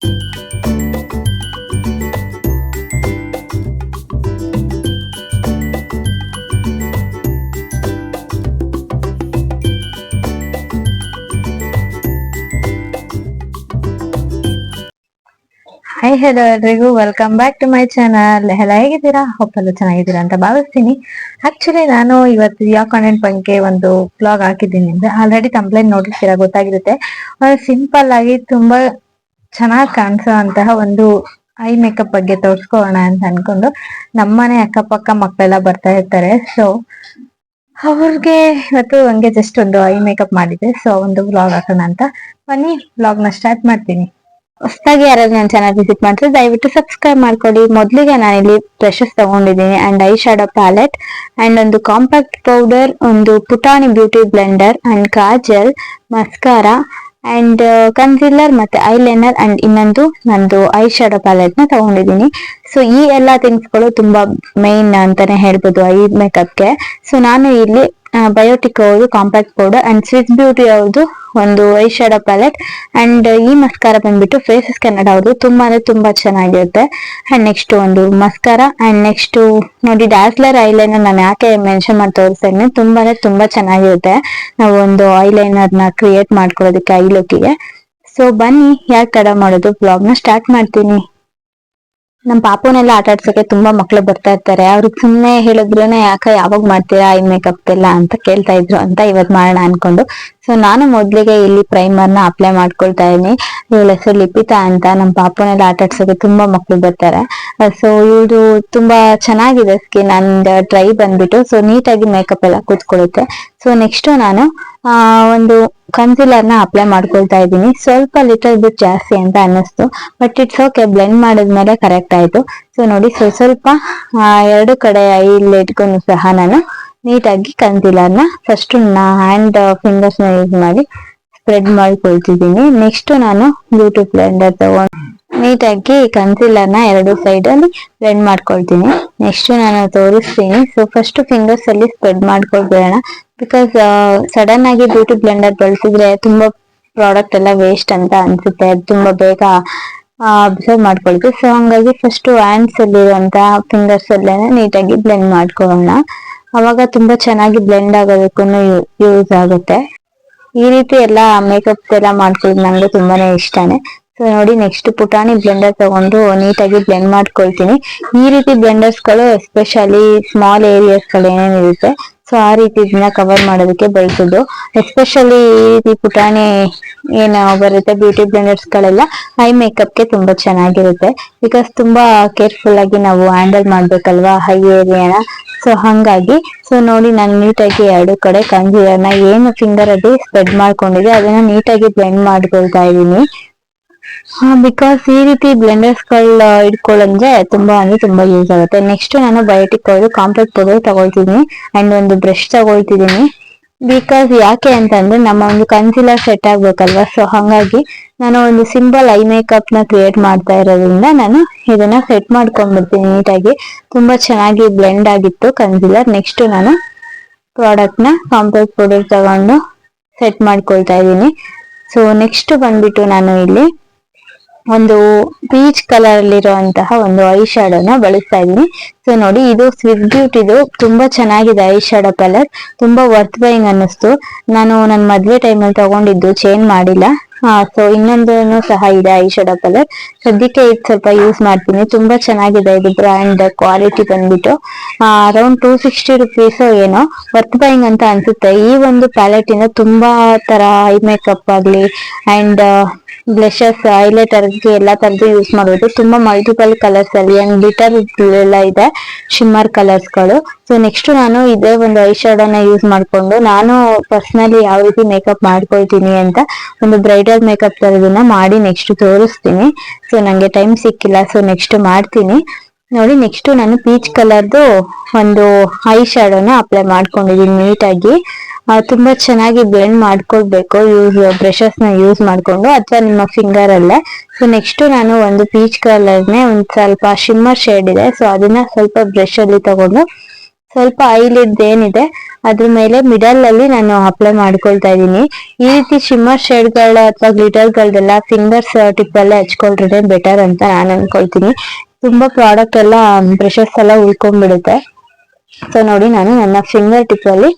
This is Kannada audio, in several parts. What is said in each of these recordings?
ಹಾಯ್ ಹೆಲೋ ಎಲ್ರಿಗೂ. Welcome back to my channel ಎಲ್ಲ ಹೇಗಿದ್ದೀರಾ? ಹೋಪಲ್ಲ ಚೆನ್ನಾಗಿದ್ದೀರಾ ಅಂತ ಭಾವಿಸ್ತೀನಿ. ಆಕ್ಚುಲಿ ನಾನು ಇವತ್ತು ಯಾವ ಕಾಂಟೆಂಟ್ ಬಗ್ಗೆ ಒಂದು ಬ್ಲಾಗ್ ಹಾಕಿದ್ದೀನಿ ಅಂದ್ರೆ ಆಲ್ರೆಡಿ ಕಂಪ್ಲೇಂಟ್ ನೋಡಿರ್ತೀರಾ ಗೊತ್ತಾಗಿರುತ್ತೆ. ಸಿಂಪಲ್ ಆಗಿ ತುಂಬಾ ಚೆನ್ನಾಗಿ ಕಾಣಿಸೋ ಅಂತಹ ಒಂದು ಐ ಮೇಕಪ್ ಬಗ್ಗೆ ತೋರಿಸ್ಕೊಳ್ಳೋಣ ಅಂತ ಅನ್ಕೊಂಡು ನಮ್ಮನೆ ಅಕ್ಕಪಕ್ಕ ಮಕ್ಕಳೆಲ್ಲ ಬರ್ತಾ ಇರ್ತಾರೆ. ಸೊ ಅವ್ರಿಗೆ ಇವತ್ತು ಹಂಗೆ ಜಸ್ಟ್ ಒಂದು ಐ ಮೇಕಪ್ ಮಾಡಿದೆ. ಸೊ ಒಂದು ಬ್ಲಾಗ್ ಹಾಕೋಣ ಅಂತ. ಬನ್ನಿ ಬ್ಲಾಗ್ನ ಸ್ಟಾರ್ಟ್ ಮಾಡ್ತೀನಿ. ಹೊಸದಾಗಿ ಯಾರಾದ್ರೂ ನನ್ನ ಚಾನಲ್ ವಿಸಿಟ್ ಮಾಡಿದ್ರೆ ದಯವಿಟ್ಟು ಸಬ್ಸ್ಕ್ರೈಬ್ ಮಾಡ್ಕೊಳ್ಳಿ. ಮೊದಲಿಗೆ ಇಲ್ಲಿ ಬ್ರಷಸ್ ತಗೊಂಡಿದ್ದೀನಿ and eye shadow palette and ಒಂದು ಕಾಂಪ್ಯಾಕ್ಟ್ ಪೌಡರ್ ಒಂದು ಪುಟಾಣಿ beauty blender and kajal mascara and concealer ಮತ್ತೆ ಐಲೈನರ್ ಅಂಡ್ ಇನ್ನೊಂದು ನಂದು ಐ ಶಾಡೋ ಪ್ಯಾಲೆಟ್ನ ತಗೊಂಡಿದ್ದೀನಿ. ಸೊ ಈ ಎಲ್ಲಾ ಥಿಂಗ್ಸ್ಗಳು ತುಂಬಾ ಮೇನ್ ಅಂತಾನೆ ಹೇಳ್ಬೋದು ಐ ಮೇಕಪ್ಗೆ ಸೊ ನಾನು ಇಲ್ಲಿ ಬಯೋಟಿಕ್ ಅವ್ರದ್ದು compact powder and Swiss Beauty ಅವ್ರದ್ದು ಒಂದು ಐ ಶಾಡೋ ಪ್ಯಾಲೆಟ್ ಅಂಡ್ ಈ ಮಸ್ಕಾರ ಬಂದ್ಬಿಟ್ಟು ಫೇಸಸ್ ಕನ್ನಡ ಅವ್ರದ್ದು ತುಂಬಾ ಅಂದ್ರೆ ತುಂಬಾ ಚೆನ್ನಾಗಿರುತ್ತೆ. ಅಂಡ್ ನೆಕ್ಸ್ಟ್ ಒಂದು ಮಸ್ಕಾರ ಅಂಡ್ ನೆಕ್ಸ್ಟ್ ನೋಡಿ ಡ್ಯಾಸ್ಲರ್ ಐಲೈನರ್ ನಾನು ಯಾಕೆ ಮೆನ್ಷನ್ ಮಾಡಿ ತೋರಿಸ್ತೇನೆ ತುಂಬಾ ಅಂದ್ರೆ ತುಂಬಾ ಚೆನ್ನಾಗಿರುತ್ತೆ. ನಾವು ಒಂದು ಐಲೈನರ್ನ ಕ್ರಿಯೇಟ್ ಮಾಡ್ಕೊಳ್ಳೋದಕ್ಕೆ ಐ ಲುಕ್ಕಿಗೆ ಸೊ ಬನ್ನಿ, ಯಾಕೆ ತಡ ಮಾಡೋದು? ಬ್ಲಾಗ್ನ ಸ್ಟಾರ್ಟ್ ಮಾಡ್ತೀನಿ. ನಮ್ ಪಾಪನೆಲ್ಲ ಆಟ ಆಡ್ಸಕ್ಕೆ ತುಂಬಾ ಮಕ್ಳು ಬರ್ತಾ ಇರ್ತಾರೆ. ಅವ್ರಿಗೆ ಸುಮ್ನೆ ಹೇಳಿದ್ರೇನೆ ಯಾಕ ಯಾವಾಗ ಮಾಡ್ತೀರಾ? ಐ ಮೇಕಪ್ ಎಲ್ಲ ಅಂತ ಕೇಳ್ತಾ ಇದ್ರು ಅಂತ ಇವತ್ ಮಾಡೋಣ ಅನ್ಕೊಂಡು. ಸೊ ನಾನು ಮೊದ್ಲಿಗೆ ಇಲ್ಲಿ ಪ್ರೈಮರ್ನ ಅಪ್ಲೈ ಮಾಡ್ಕೊಳ್ತಾ ಇದೀನಿ ಇವಳ ಹೆಸರು ಲಿಪಿತಾ ಅಂತ ನಮ್ ಪಾಪನೆಲ್ಲ ಆಟ ಆಡ್ಸೋಕೆ ತುಂಬಾ ಮಕ್ಳು ಬರ್ತಾರೆ. ಸೊ ಇವ್ರು ತುಂಬಾ ಚೆನ್ನಾಗಿದೆ ಸ್ಕಿನ್ ಅಂಡ್ ಡ್ರೈ ಬಂದ್ಬಿಟ್ಟು ಸೊ ನೀಟಾಗಿ ಮೇಕಪ್ ಎಲ್ಲ ಕೂತ್ಕೊಳ್ಳುತ್ತೆ. ಸೊ ನೆಕ್ಸ್ಟ್ ನಾನು, ಆ, ಒಂದು ಕನ್ಸಿಲರ್ನ ಅಪ್ಲೈ ಮಾಡ್ಕೊಳ್ತಾ ಇದ್ದೀನಿ. ಸ್ವಲ್ಪ ಲಿಟಲ್ ಬಿಟ್ ಜಾಸ್ತಿ ಅಂತ ಅನ್ನಿಸ್ತು ಬಟ್ ಇಟ್ಸ್ ಓಕೆ ಬ್ಲೆಂಡ್ ಮಾಡಿದ್ಮೇಲೆ ಕರೆಕ್ಟ್ ಆಯ್ತು. ಸೊ ನೋಡಿ ಸೊ ಸ್ವಲ್ಪ ಎರಡು ಕಡೆ ಇಟ್ಕೊಂಡು ಸಹ ನಾನು ನೀಟಾಗಿ ಕನ್ಸಿಲರ್ನ ಫಸ್ಟ್ನ ಹ್ಯಾಂಡ್ ಫಿಂಗರ್ಸ್ನ ಯೂಸ್ ಮಾಡಿ ಸ್ಪ್ರೆಡ್ ಮಾಡ್ಕೊಳ್ತಿದ್ದೀನಿ. ನೆಕ್ಸ್ಟ್ ನಾನು ಬ್ಯೂಟಿ ಬ್ಲೆಂಡರ್ ತಗೊಂಡು ನೀಟಾಗಿ ಕನ್ಸಿಲರ್ನ ಎರಡು ಸೈಡ್ ಅಲ್ಲಿ ಬ್ಲೆಂಡ್ ಮಾಡ್ಕೊಳ್ತೀನಿ. ನೆಕ್ಸ್ಟ್ ನಾನು ತೋರಿಸ್ತೀನಿ. ಸೊ ಫಸ್ಟ್ ಫಿಂಗರ್ಸ್ ಅಲ್ಲಿ ಸ್ಪ್ರೆಡ್ ಮಾಡ್ಕೊಳ್ಬೇಡ ಬಿಕಾಸ್ ಸಡನ್ ಆಗಿ ಬ್ಯೂಟಿ ಬ್ಲೆಂಡರ್ ಬಳಸಿದ್ರೆ ತುಂಬಾ ಪ್ರಾಡಕ್ಟ್ ಎಲ್ಲ ವೇಸ್ಟ್ ಅಂತ ಅನ್ಸುತ್ತೆ. ಅದು ತುಂಬಾ ಬೇಗ ಅಬ್ಸರ್ವ್ ಮಾಡ್ಕೊಳ್ತೀವಿ ಸೊ ಹಂಗಾಗಿ ಫಸ್ಟ್ ಹ್ಯಾಂಡ್ಸ್ ಅಲ್ಲಿರುವಂತ ಫಿಂಗರ್ಸ್ ಅಲ್ಲೇನೆ ನೀಟಾಗಿ ಬ್ಲೆಂಡ್ ಮಾಡ್ಕೊಳ್ಳೋಣ. ಅವಾಗ ತುಂಬಾ ಚೆನ್ನಾಗಿ ಬ್ಲೆಂಡ್ ಆಗೋದಕ್ಕೂ ಯೂಸ್ ಆಗುತ್ತೆ. ಈ ರೀತಿ ಎಲ್ಲ ಮೇಕಪ್ ಎಲ್ಲ ಮಾಡ್ಕೊಳ್ಳೋದು ನಂಗೆ ತುಂಬಾನೇ ಇಷ್ಟನೇ. ಸೊ ನೋಡಿ ನೆಕ್ಸ್ಟ್ ಪುಟಾಣಿ ಬ್ಲೆಂಡರ್ ತಗೊಂಡು ನೀಟಾಗಿ ಬ್ಲೆಂಡ್ ಮಾಡ್ಕೊಳ್ತೀನಿ. ಈ ರೀತಿ ಬ್ಲೆಂಡರ್ಸ್ಗಳು ಎಸ್ಪೆಷಲಿ ಸ್ಮಾಲ್ ಏರಿಯಾಸ್ಗಳು ಏನೇನಿರುತ್ತೆ ಸೊ ಆ ರೀತಿ ಇದನ್ನ ಕವರ್ ಮಾಡೋದಕ್ಕೆ ಬಳಸೋದು ಎಸ್ಪೆಷಲಿ ಈ ರೀತಿ ಪುಟಾಣಿ ಏನು ಬರುತ್ತೆ ಬ್ಯೂಟಿ ಬ್ಲೆಂಡರ್ಸ್ ಗಳೆಲ್ಲ ಐ ಮೇಕಪ್ಗೆ ತುಂಬಾ ಚೆನ್ನಾಗಿರುತ್ತೆ. ಬಿಕಾಸ್ ತುಂಬಾ ಕೇರ್ಫುಲ್ ಆಗಿ ನಾವು ಹ್ಯಾಂಡಲ್ ಮಾಡ್ಬೇಕಲ್ವಾ ಹೈ ಏರಿಯಾನ ಸೊ ಹಂಗಾಗಿ ಸೊ ನೋಡಿ ನಾನು ನೀಟಾಗಿ ಎರಡು ಕಡೆ ಕಂಜೀರನ್ನ ಏನು ಫಿಂಗರ್ ಅಲ್ಲಿ ಸ್ಪ್ರೆಡ್ ಮಾಡ್ಕೊಂಡಿದೆ ಅದನ್ನ ನೀಟಾಗಿ ಬ್ಲೆಂಡ್ ಮಾಡ್ಕೊಳ್ತಾ ಇದೀನಿ ಬಿಕಾಸ್ ಈ ರೀತಿ ಬ್ಲೆಂಡರ್ಸ್ಗಳ ಇಟ್ಕೊಳ್ಳಂದ್ರೆ ತುಂಬಾ ಅಂದ್ರೆ ತುಂಬಾ ಯೂಸ್ ಆಗುತ್ತೆ. ನೆಕ್ಸ್ಟ್ ನಾನು ಬಯೋಟಿಕ್ ಪೌಡರ್ ಕಾಂಪ್ಲೆಕ್ಸ್ ಪೌಡರ್ ತಗೊಳ್ತೀನಿ. ಅಂಡ್ ಒಂದು ಬ್ರಷ್ ತಗೊಳ್ತಿದೀನಿ ಬಿಕಾಸ್ ಯಾಕೆ ಅಂತಂದ್ರೆ ನಮ್ಮ ಒಂದು ಕನ್ಸಿಲರ್ ಸೆಟ್ ಆಗ್ಬೇಕಲ್ವಾ? ಸೊ ಹಂಗಾಗಿ ನಾನು ಒಂದು ಸಿಂಪಲ್ ಐ ಮೇಕಪ್ನ ಕ್ರಿಯೇಟ್ ಮಾಡ್ತಾ ಇರೋದ್ರಿಂದ ನಾನು ಇದನ್ನ ಸೆಟ್ ಮಾಡ್ಕೊಂಡ್ಬಿಡ್ತೀನಿ ನೀಟಾಗಿ. ತುಂಬಾ ಚೆನ್ನಾಗಿ ಬ್ಲೆಂಡ್ ಆಗಿತ್ತು ಕನ್ಸಿಲರ್ ನೆಕ್ಸ್ಟ್ ನಾನು ಪ್ರಾಡಕ್ಟ್ನ ಕಾಂಪ್ಲೆಕ್ಸ್ ಪೌಡರ್ ತಗೊಂಡು ಸೆಟ್ ಮಾಡ್ಕೊಳ್ತಾ ಇದ್ದೀನಿ. ಸೊ ನೆಕ್ಸ್ಟ್ ಬಂದ್ಬಿಟ್ಟು ನಾನು ಇಲ್ಲಿ ಒಂದು ಪೀಚ್ ಕಲರ್ ಅಲ್ಲಿರುವಂತಹ ಒಂದು ಐ ನ ಬಳಸ್ತಾ ಇದ್ದೀನಿ. ಸೊ ನೋಡಿ, ಇದು ಸ್ವಿಸ್ ಬ್ಯೂಟಿದು ತುಂಬಾ ಚೆನ್ನಾಗಿದೆ ಐ ಶಾಡೋ ಕಲರ್ ತುಂಬಾ ವರ್ತ್ ಬೈಯಿಂಗ್ ಅನ್ನಿಸ್ತು. ನಾನು ನನ್ನ ಮದ್ವೆ ಟೈಮಲ್ಲಿ ತಗೊಂಡಿದ್ದು ಚೇಂಜ್ ಮಾಡಿಲ್ಲ. ಹಾ ಸೊ ಇನ್ನೊಂದು ಸಹ ಇದೆ ಐ ಶಾಡೋ ಕಲರ್ ಸದ್ಯಕ್ಕೆ ಇದು ಸ್ವಲ್ಪ ಯೂಸ್ ಮಾಡ್ತೀನಿ. ತುಂಬಾ ಚೆನ್ನಾಗಿದೆ ಇದು ಬ್ರ್ಯಾಂಡ್ ಕ್ವಾಲಿಟಿ ಬಂದ್ಬಿಟ್ಟು. ಅರೌಂಡ್ ಟೂ ಸಿಕ್ಸ್ಟಿ ರುಪೀಸ್ ಏನೋ. ವರ್ತ್ ಬೈಂಗ್ ಅಂತ ಅನ್ಸುತ್ತೆ. ಈ ಒಂದು ಪ್ಯಾಲೆಟ್ ಇಂದ ತುಂಬಾ ತರ ಐ ಮೇಕಪ್ ಆಗ್ಲಿ ಅಂಡ್ ಬ್ಲಷಸ್ ಹೈಲೈಟರ್ ಎಲ್ಲಾ ತರದ್ದು ಯೂಸ್ ಮಾಡಬಹುದು ತುಂಬಾ ಮಲ್ಟಿಪಲ್ ಕಲರ್ಸ್ ಅಲ್ಲಿ ಅಂಡ್ ಬಿಟರ್ ಎಲ್ಲ ಇದೆ. ಶಿಮ್ಮರ್ ಕಲರ್ಸ್ಗಳು. ಸೊ ನೆಕ್ಸ್ಟ್ ನಾನು ಇದೇ ಒಂದು ಐ ನ ಯೂಸ್ ಮಾಡ್ಕೊಂಡು ನಾನು ಪರ್ಸನಲಿ ಯಾವ ರೀತಿ ಮೇಕಪ್ ಮಾಡ್ಕೊಳ್ತೀನಿ ಅಂತ ಒಂದು ಬ್ರೈಡಲ್ ಮೇಕಪ್ ತರದನ್ನ ಮಾಡಿ ನೆಕ್ಸ್ಟ್ ತೋರಿಸ್ತೀನಿ. ಸೊ ನಂಗೆ ಟೈಮ್ ಸಿಕ್ಕಿಲ್ಲ. ಸೊ ನೆಕ್ಸ್ಟ್ ಮಾಡ್ತೀನಿ. ನೋಡಿ ನೆಕ್ಸ್ಟ್ ನಾನು ಪೀಚ್ ಕಲರ್ದು ಒಂದು ಐ ನ ಅಪ್ಲೈ ಮಾಡ್ಕೊಂಡಿದೀನಿ ನೀಟಾಗಿ. ತುಂಬಾ ಚೆನ್ನಾಗಿ ಬ್ಲೆಂಡ್ ಮಾಡ್ಕೊಳ್ಬೇಕು. ಯೂಸ್ ಬ್ರಷಸ್ನ ಯೂಸ್ ಮಾಡ್ಕೊಂಡು ಅಥವಾ ನಿಮ್ಮ ಫಿಂಗರ್ ಅಲ್ಲೇ. ಸೊ ನೆಕ್ಸ್ಟ್ ನಾನು ಒಂದು ಪೀಚ್ ಕಲರ್ನೇ ಒಂದು ಸ್ವಲ್ಪ ಶಿಮ್ಮರ್ ಶೇಡ್ ಇದೆ. ಸೊ ಅದನ್ನ ಸ್ವಲ್ಪ ಬ್ರಷ್ ಅಲ್ಲಿ ತಗೊಂಡು ಸ್ವಲ್ಪ ಐಲಿಡ್ ಏನಿದೆ ಅದ್ರ ಮೇಲೆ ಮಿಡಲ್ ಅಲ್ಲಿ ನಾನು ಅಪ್ಲೈ ಮಾಡ್ಕೊಳ್ತಾ ಇದ್ದೀನಿ. ಈ ರೀತಿ ಶಿಮ್ಮರ್ ಶೇಡ್ಗಳ ಅಥವಾ ಗ್ಲಿಟರ್ ಗಳದೆಲ್ಲ ಫಿಂಗರ್ಸ್ ಟಿಪ್ ಎಲ್ಲ ಹಚ್ಕೊಳ್ರೆ ಬೆಟರ್ ಅಂತ ನಾನು ಅನ್ಕೊಳ್ತೀನಿ. ತುಂಬಾ ಪ್ರಾಡಕ್ಟ್ ಎಲ್ಲ ಬ್ರಷಸ್ ಎಲ್ಲ ಉಳ್ಕೊಂಡ್ಬಿಡುತ್ತೆ. ಸೊ ನೋಡಿ, ನಾನು ನನ್ನ ಫಿಂಗರ್ ಟಿಪ್ ಅಲ್ಲಿ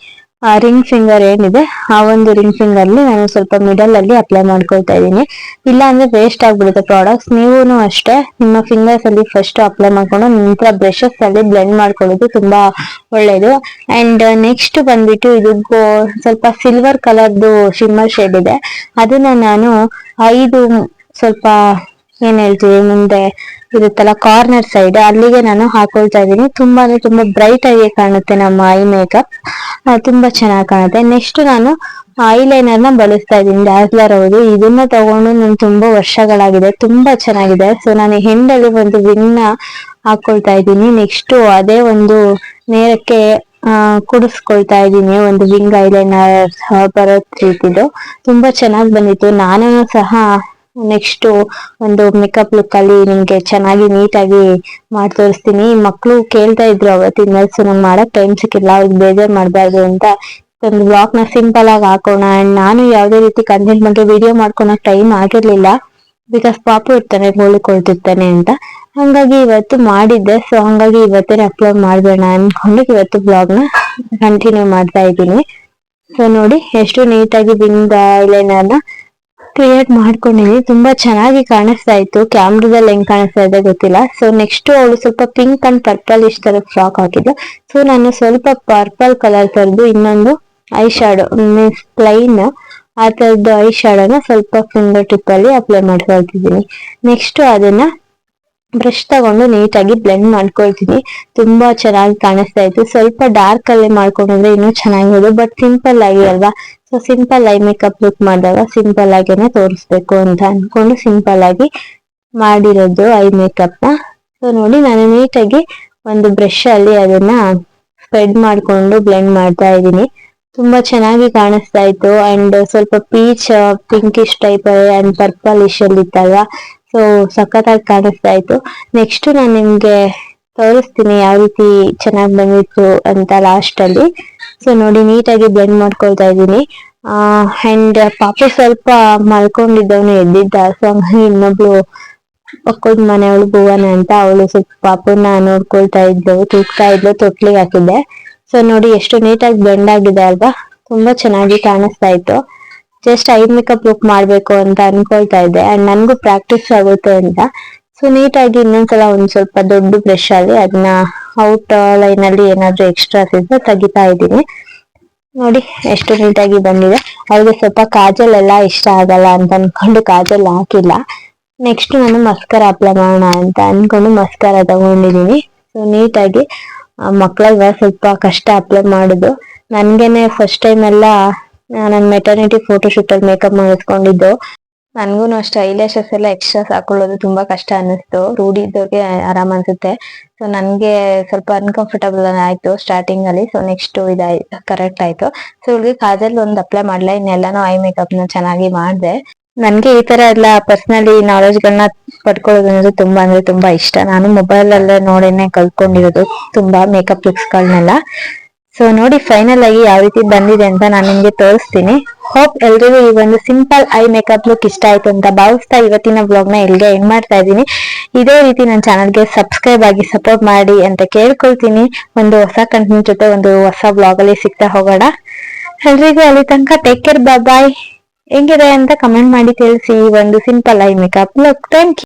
ರಿಂಗ್ ಫಿಂಗರ್ ಏನಿದೆ, ಆ ಒಂದು ರಿಂಗ್ ಫಿಂಗರ್ ಅಲ್ಲಿ ನಾನು ಸ್ವಲ್ಪ ಮಿಡಲ್ ಅಲ್ಲಿ ಅಪ್ಲೈ ಮಾಡ್ಕೊಳ್ತಾ ಇದ್ದೀನಿ. ಇಲ್ಲ ಅಂದ್ರೆ ವೇಸ್ಟ್ ಆಗ್ಬಿಡುತ್ತೆ ಪ್ರಾಡಕ್ಟ್ಸ್ ನೀವು ಅಷ್ಟೇ, ನಿಮ್ಮ ಫಿಂಗರ್ಸ್ ಅಲ್ಲಿ ಫಸ್ಟ್ ಅಪ್ಲೈ ಮಾಡ್ಕೊಂಡು ನಂತರ ಬ್ರಷಸ್ ಅಲ್ಲಿ ಬ್ಲೆಂಡ್ ಮಾಡ್ಕೊಳ್ಳೋದು ತುಂಬಾ ಒಳ್ಳೇದು. ಅಂಡ್ ನೆಕ್ಸ್ಟ್ ಬಂದ್ಬಿಟ್ಟು ಇದು ಸ್ವಲ್ಪ ಸಿಲ್ವರ್ ಕಲರ್ದು ಶಿಮ್ಮರ್ ಶೇಡ್ ಇದೆ. ಅದನ್ನ ನಾನು ಐದು ಸ್ವಲ್ಪ, ಏನ್ ಹೇಳ್ತೀವಿ ಮುಂದೆ ಇರುತ್ತಲ್ಲ ಕಾರ್ನರ್ ಸೈಡ್ ಅಲ್ಲಿಗೆ ನಾನು ಹಾಕೊಳ್ತಾ ಇದ್ದೀನಿ. ತುಂಬಾ ತುಂಬಾ ಬ್ರೈಟ್ ಆಗಿ ಕಾಣುತ್ತೆ ನಮ್ಮ ಐ ಮೇಕಪ್ ತುಂಬಾ ಚೆನ್ನಾಗಿ ಕಾಣುತ್ತೆ. ನೆಕ್ಸ್ಟ್ ನಾನು ಐಲೈನರ್ನ ಬಳಸ್ತಾ ಇದ್ದೀನಿ. ಡ್ಯಾಸ್ಲರ್ ಹೌದು. ಇದನ್ನ ತಗೊಂಡು ನಾನು ತುಂಬಾ ವರ್ಷಗಳಾಗಿದೆ. ತುಂಬಾ ಚೆನ್ನಾಗಿದೆ. ಸೊ ನಾನು ಹೆಂಡಲ್ಲಿ ಒಂದು ವಿನ್ನ ಹಾಕೊಳ್ತಾ ಇದ್ದೀನಿ. ನೆಕ್ಸ್ಟ್ ಅದೇ ಒಂದು ನೇರಕ್ಕೆ, ಆ, ಕುಡಿಸ್ಕೊಳ್ತಾ ಇದ್ದೀನಿ. ಒಂದು ವಿಂಗ್ ಐಲೈನರ್ ಬರೋ ರೀತಿದು. ತುಂಬಾ ಚೆನ್ನಾಗಿ ಬಂದಿತ್ತು. ನಾನು ಸಹ ನೆಕ್ಸ್ಟ್ ಒಂದು ಮೇಕಪ್ ಲುಕ್ ಅಲ್ಲಿ ನಿಮ್ಗೆ ಚೆನ್ನಾಗಿ ನೀಟಾಗಿ ಮಾಡಿ ತೋರಿಸ್ತೀನಿ. ಮಕ್ಳು ಕೇಳ್ತಾ ಇದ್ರು ಅವತ್ತಿನ ಸೊ, ನಂಗೆ ಮಾಡಕ್ ಟೈಮ್ ಸಿಕ್ಕಿಲ್ಲ, ಅವ್ರಿಗೆ ಬೇಜಾರ್ ಮಾಡಬಾರ್ದು ಅಂತ. ಒಂದು ಬ್ಲಾಗ್ನ ಸಿಂಪಲ್ ಆಗಿ ಹಾಕೋಣ. ಅಂಡ್ ನಾನು ಯಾವ್ದೇ ರೀತಿ ಕಂಟೆಂಟ್ ಬಗ್ಗೆ ವಿಡಿಯೋ ಮಾಡ್ಕೊಳಕ್ ಟೈಮ್ ಆಗಿರ್ಲಿಲ್ಲ. ಬಿಕಾಸ್ ಪಾಪು ಇರ್ತಾನೆ ಗೋಳಿಕೊಳ್ತಿರ್ತಾನೆ ಅಂತ. ಹಂಗಾಗಿ ಇವತ್ತು ಮಾಡಿದ್ದೆ. ಸೊ ಹಂಗಾಗಿ ಇವತ್ತೇ ಅಪ್ಲೋಡ್ ಮಾಡ್ಬೇಡ. ಅನ್ಕೊಂಡು ಇವತ್ತು ಬ್ಲಾಗ್ನ ಕಂಟಿನ್ಯೂ ಮಾಡ್ತಾ ಇದ್ದೀನಿ. ಸೊ ನೋಡಿ, ಎಷ್ಟು ನೀಟಾಗಿ ಬಿಂದ ಐಲೈನರ್ ಕ್ರಿಯೇಟ್ ಮಾಡ್ಕೊಂಡಿದ್ವಿ. ತುಂಬಾ ಚೆನ್ನಾಗಿ ಕಾಣಿಸ್ತಾ ಇತ್ತು. ಕ್ಯಾಮ್ರಾದಲ್ಲಿ ಹೆಂಗ್ ಕಾಣಿಸ್ತಾ ಇದೆ ಗೊತ್ತಿಲ್ಲ. ಸೊ ನೆಕ್ಸ್ಟ್ ಅವಳು ಸ್ವಲ್ಪ ಪಿಂಕ್ ಅಂಡ್ ಪರ್ಪಲ್ ಇಷ್ಟ ಫ್ರಾಕ್ ಹಾಕಿದ್ಲು. ಸೊ ನಾನು ಸ್ವಲ್ಪ ಪರ್ಪಲ್ ಕಲರ್ ತರದು ಇನ್ನೊಂದು ಐ ಶಾಡೋ ಮೀನ್ಸ್ ಪ್ಲೈನ್ ಆ ತರದ್ದು ಐ ಶಾಡೋನ ಸ್ವಲ್ಪ ಫಿಂಗರ್ ಟಿಪ್ ಅಲ್ಲಿ ಅಪ್ಲೈ ಮಾಡ್ಕೊಳ್ತಿದ್ದೀನಿ. ನೆಕ್ಸ್ಟ್ ಅದನ್ನ ಬ್ರಷ್ ತಗೊಂಡು ನೀಟಾಗಿ ಬ್ಲೆಂಡ್ ಮಾಡ್ಕೊಳ್ತೀನಿ. ತುಂಬಾ ಚೆನ್ನಾಗಿ ಕಾಣಿಸ್ತಾ ಇತ್ತು. ಸ್ವಲ್ಪ ಡಾರ್ಕ್ ಅಲ್ಲಿ ಮಾಡ್ಕೊಂಡ್ರೆ ಇನ್ನೂ ಚೆನ್ನಾಗಿರೋದು ಬಟ್ ಸಿಂಪಲ್ ಆಗಿ ಅಲ್ವಾ? So simple eye makeup look ಮಾಡಿದಾಗ ಸಿಂಪಲ್ ಆಗೇನೆ ತೋರಿಸ್ಬೇಕು ಅಂತ ಅನ್ಕೊಂಡು ಸಿಂಪಲ್ ಆಗಿ ಮಾಡಿರೋದು ಐ ಮೇಕಪ್ನ. ಸೊ ನೋಡಿ ನಾನು ನೀಟಾಗಿ ಒಂದು ಬ್ರಷ್ ಅಲ್ಲಿ ಅದನ್ನ ಸ್ಪ್ರೆಡ್ ಮಾಡ್ಕೊಂಡು ಬ್ಲೆಂಡ್ ಮಾಡ್ತಾ ಇದ್ದೀನಿ. ತುಂಬಾ ಚೆನ್ನಾಗಿ ಕಾಣಿಸ್ತಾ ಇತ್ತು. ಅಂಡ್ ಸ್ವಲ್ಪ peach pinkish type and purplish ಅಲ್ಲಿ ಇತ್ತಲ್ವಾ? ಸೊ ಸಖತ್ತಾಗಿ ಕಾಣಿಸ್ತಾ ಇತ್ತು. ನೆಕ್ಸ್ಟ್ ನಾನು ನಿಮ್ಗೆ ತೋರಿಸ್ತೀನಿ ಯಾವ ರೀತಿ ಚೆನ್ನಾಗಿ ಬಂದಿತ್ತು ಅಂತ ಲಾಸ್ಟ್ ಅಲ್ಲಿ. ಸೊ ನೋಡಿ ನೀಟಾಗಿ ಬ್ಲೆಂಡ್ ಮಾಡ್ಕೊಳ್ತಾ ಇದ್ದೀನಿ. ಅಂಡ್ ಪಾಪ ಸ್ವಲ್ಪ ಮಲ್ಕೊಂಡಿದ್ದವನು ಎದ್ದಿದ್ದ. ಸೊ ಹಂಗಾಗಿ ಇನ್ನೊಬ್ಳು ಪಕ್ಕದ ಮನೆಯವಳು ಭುವನ ಅಂತ ಅವಳು ಸ್ವಲ್ಪ ಪಾಪುನ ನೋಡ್ಕೊಳ್ತಾ ಇದ್ದು ತೂಗ್ತಾ ಇದ್ಲು, ತೊಟ್ಲಿಗೆ ಹಾಕಿದ್ದೆ. ಸೊ ನೋಡಿ ಎಷ್ಟು ನೀಟಾಗಿ ಬ್ಲೆಂಡ್ ಆಗಿದೆ ಅಲ್ವಾ? ತುಂಬಾ ಚೆನ್ನಾಗಿ ಕಾಣಿಸ್ತಾ ಇತ್ತು. ಜಸ್ಟ್ ಐದ್ ಮೇಕಪ್ ಲುಕ್ ಮಾಡ್ಬೇಕು ಅಂತ ಅನ್ಕೊಳ್ತಾ ಇದ್ದೆ. ಅಂಡ್ ನನ್ಗೂ ಪ್ರಾಕ್ಟೀಸ್ ಆಗುತ್ತೆ ಅಂತ. ಸೊ ನೀಟಾಗಿ ಇನ್ನೊಂದ್ಸಲ ಒಂದ್ ಸ್ವಲ್ಪ ದೊಡ್ಡ ಬ್ರಷ್ ಅಲ್ಲಿ ಅದನ್ನ ಔಟ್ ಲೈನ್ ಅಲ್ಲಿ ಏನಾದ್ರು ಎಕ್ಸ್ಟ್ರಾ ಇದ್ರೆ ತೆಗಿತಾ ಇದ್ದೀನಿ. ನೋಡಿ, ಎಷ್ಟು ನೀಟಾಗಿ ಬಂದಿದೆ. ಅವ್ರಿಗೆ ಸ್ವಲ್ಪ ಕಾಜಲ್ ಎಲ್ಲ ಇಷ್ಟ ಆಗಲ್ಲ ಅಂತ ಅನ್ಕೊಂಡು ಕಾಜಲ್ ಹಾಕಿಲ್ಲ. ನೆಕ್ಸ್ಟ್ ನಾನು ಮಸ್ಕರ ಅಪ್ಲೈ ಮಾಡೋಣ ಅಂತ ಅನ್ಕೊಂಡು ಮಸ್ಕರ ತಗೊಂಡಿದೀನಿ ಸೊ ನೀಟಾಗಿ ಮಕ್ಳಿಗೆ ಸ್ವಲ್ಪ ಕಷ್ಟ ಅಪ್ಲೈ ಮಾಡುದು. ನನ್ಗೆನೆ ಫಸ್ಟ್ ಟೈಮ್ ಎಲ್ಲ ನನ್ನ ಮೆಟರ್ನಿಟಿ ಫೋಟೋಶೂಟ್ ಅಲ್ಲಿ ಮೇಕಪ್ ಮಾಡಿಸ್ಕೊಂಡಿದ್ದು. ನನ್ಗೂ ಅಷ್ಟು ಐಲ್ಯಾಶಸ್ ಎಲ್ಲ ಎಕ್ಸ್ಟ್ರಾ ಹಾಕೊಳ್ಳೋದು ತುಂಬಾ ಕಷ್ಟ ಅನ್ನಿಸ್ತು. ರೂಢಿ ಇದ್ದವ್ರಿಗೆ ಆರಾಮ್ ಅನ್ಸುತ್ತೆ. ಸೊ ನನ್ಗೆ ಸ್ವಲ್ಪ ಅನ್ಕಂಫರ್ಟಬಲ್ ಆಯ್ತು ಸ್ಟಾರ್ಟಿಂಗ್ ಅಲ್ಲಿ. ಸೊ ನೆಕ್ಸ್ಟ್ ಇದಾಯ್ ಕರೆಕ್ಟ್ ಆಯ್ತು. ಸೊ ಇವ್ಳಿಗೆ ಕಾಜಲ್ ಒಂದು ಅಪ್ಲೈ ಮಾಡ್ಲಾ, ಇನ್ನೆಲ್ಲಾನು ಐ ಮೇಕಪ್ನ ಚೆನ್ನಾಗಿ ಮಾಡಿದೆ. ನನ್ಗೆ ಈ ತರ ಎಲ್ಲ ಪರ್ಸನಲಿ ನಾಲೆಜ್ ಗಳನ್ನ ಪಡ್ಕೊಳ್ಳೋದು ಅಂದ್ರೆ ತುಂಬಾ ಅಂದ್ರೆ ತುಂಬಾ ಇಷ್ಟ. ನಾನು ಮೊಬೈಲ್ ಅಲ್ಲೇ ನೋಡೇನೆ ಕಲ್ತ್ಕೊಂಡಿರೋದು ತುಂಬಾ ಮೇಕಪ್ ಟಿಪ್ಸ್ ಗಳನ್ನೆಲ್ಲ ಸೊ ನೋಡಿ ಫೈನಲ್ ಆಗಿ ಯಾವ ರೀತಿ ಬಂದಿದೆ ಅಂತ ನಾನು ನಿಮ್ಗೆ ತೋರಿಸ್ತೀನಿ. ಹೋಪ್ ಎಲ್ರಿಗೂ ಈ ಒಂದು ಸಿಂಪಲ್ ಐ ಮೇಕಪ್ ಲುಕ್ ಇಷ್ಟ ಆಯ್ತು ಅಂತ ಭಾವಿಸ್ತಾ ಇವತ್ತಿನ ಬ್ಲಾಗ್ನ ಇಲ್ಲಿಗೆ ಎಂಡ್ ಮಾಡ್ತಾ ಇದ್ದೀನಿ. ಇದೇ ರೀತಿ ನನ್ನ ಚಾನಲ್ಗೆ ಸಬ್ಸ್ಕ್ರೈಬ್ ಆಗಿ ಸಪೋರ್ಟ್ ಮಾಡಿ ಅಂತ ಕೇಳ್ಕೊಳ್ತೀನಿ. ಒಂದು ಹೊಸ ಕಂಟೆಂಟ್ ಜೊತೆ ಒಂದು ಹೊಸ ಬ್ಲಾಗ್ ಅಲ್ಲಿ ಸಿಗ್ತಾ ಹೋಗೋಣ. ಎಲ್ರಿಗೂ ಅಲ್ಲಿ ತನಕ ಟೇಕ್ ಕೇರ್ ಬಾಯ್ ಹೆಂಗಿದೆ ಅಂತ ಕಮೆಂಟ್ ಮಾಡಿ ತಿಳಿಸಿ ಈ ಒಂದು simple eye makeup look thank you